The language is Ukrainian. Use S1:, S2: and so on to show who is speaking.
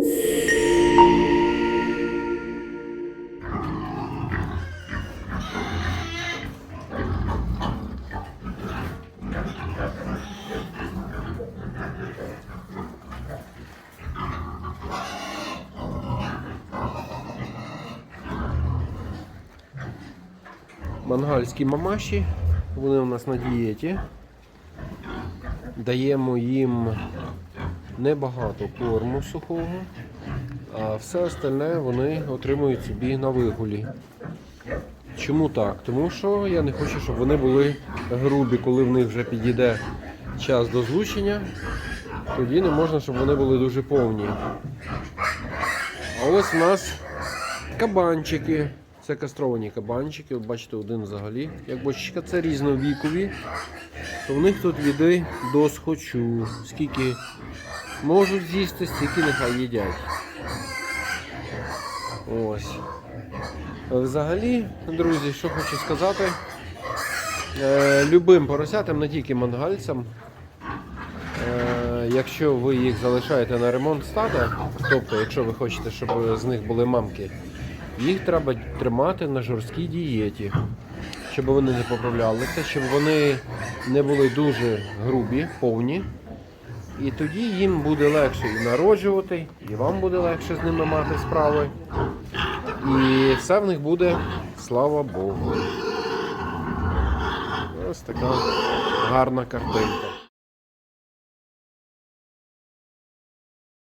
S1: Мангальські мамаші, вони у нас на дієті. Даємо їм небагато корму сухого, а все остальне вони отримують собі на вигулі. Чому так? Тому що я не хочу, щоб вони були грубі, коли в них вже підійде час до злучення. Тоді не можна, щоб вони були дуже повні. А ось у нас кабанчики. Це кастровані кабанчики. От бачите, один взагалі. Як бочечка, це різновікові. То в них тут віди до схочу. Скільки можуть з'їсти, стільки нехай їдять. Ось. Взагалі, друзі, що хочу сказати. Е, любим поросятам, не тільки мангальцям. Е, якщо ви їх залишаєте на ремонт стада, тобто, якщо ви хочете, щоб з них були мамки, їх треба тримати на жорсткій дієті, щоб вони не поправлялися, щоб вони не були дуже грубі, повні. І тоді їм буде легше і народжувати, і вам буде легше з ними мати справи. І все в них буде, слава Богу. Ось така гарна картинка.